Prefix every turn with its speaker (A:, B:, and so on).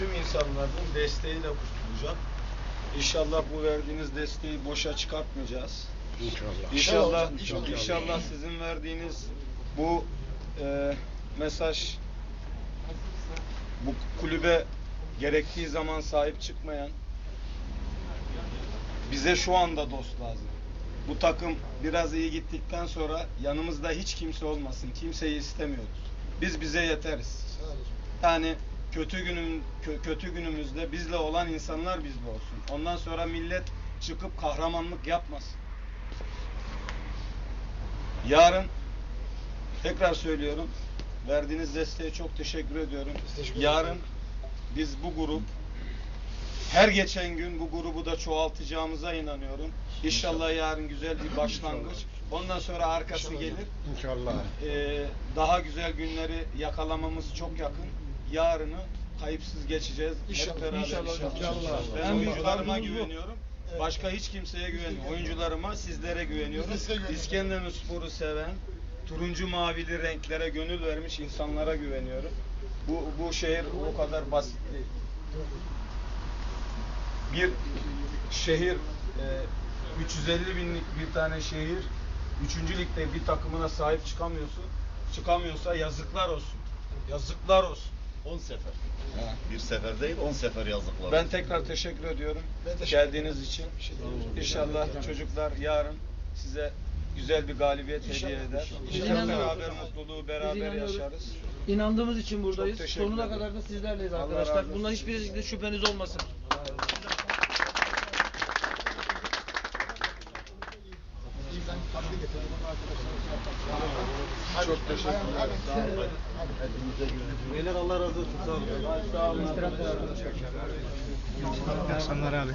A: tüm insanların desteğiyle kurtulacak. İnşallah bu verdiğiniz desteği boşa çıkartmayacağız.
B: İnşallah.
A: İnşallah,
C: İnşallah.
A: inşallah, sizin verdiğiniz bu e, mesaj bu kulübe gerektiği zaman sahip çıkmayan bize şu anda dost lazım. Bu takım biraz iyi gittikten sonra yanımızda hiç kimse olmasın. Kimseyi istemiyoruz. Biz bize yeteriz. Yani kötü günün kö- kötü günümüzde bizle olan insanlar bizle olsun. Ondan sonra millet çıkıp kahramanlık yapmasın. Yarın tekrar söylüyorum. Verdiğiniz desteğe çok teşekkür ediyorum.
C: teşekkür.
A: Yarın biz bu grup her geçen gün bu grubu da çoğaltacağımıza inanıyorum. İnşallah yarın güzel bir başlangıç. Ondan sonra arkası gelir.
B: İnşallah.
A: Ee, daha güzel günleri yakalamamız çok yakın. Yarını kayıpsız geçeceğiz.
C: İnşallah,
A: Hep beraber
C: inşallah, inşallah.
A: Ben
C: En büyük
A: oyuncularıma güveniyorum. Başka hiç kimseye güvenmiyorum. Oyuncularıma, sizlere güveniyorum.
C: Size.
A: İskenderun Spor'u seven, turuncu mavili renklere gönül vermiş insanlara güveniyorum. Bu, bu şehir o kadar basit değil. Bir şehir, e, 350 binlik bir tane şehir, 3. ligde bir takımına sahip çıkamıyorsun. Çıkamıyorsa yazıklar olsun. Yazıklar olsun.
D: 10 sefer. Bir sefer değil 10 sefer yazdıkları.
A: Ben tekrar teşekkür ediyorum.
C: Ben teşekkür
A: Geldiğiniz için.
C: şey
A: İnşallah çocuklar yarın size güzel bir galibiyet
C: İnşallah.
A: hediye eder.
C: İnşallah.
A: Hep
E: İnşallah.
A: beraber mutluluğu beraber yaşarız.
E: İnandığımız için buradayız. Sonuna kadar da sizlerleyiz arkadaşlar. Bundan hiçbir şekilde şüpheniz olmasın.
A: Çok teşekkür ederim. Beyler Allah razı olsun. Sağ olun. Sağ olun.
B: İyi akşamlar abi.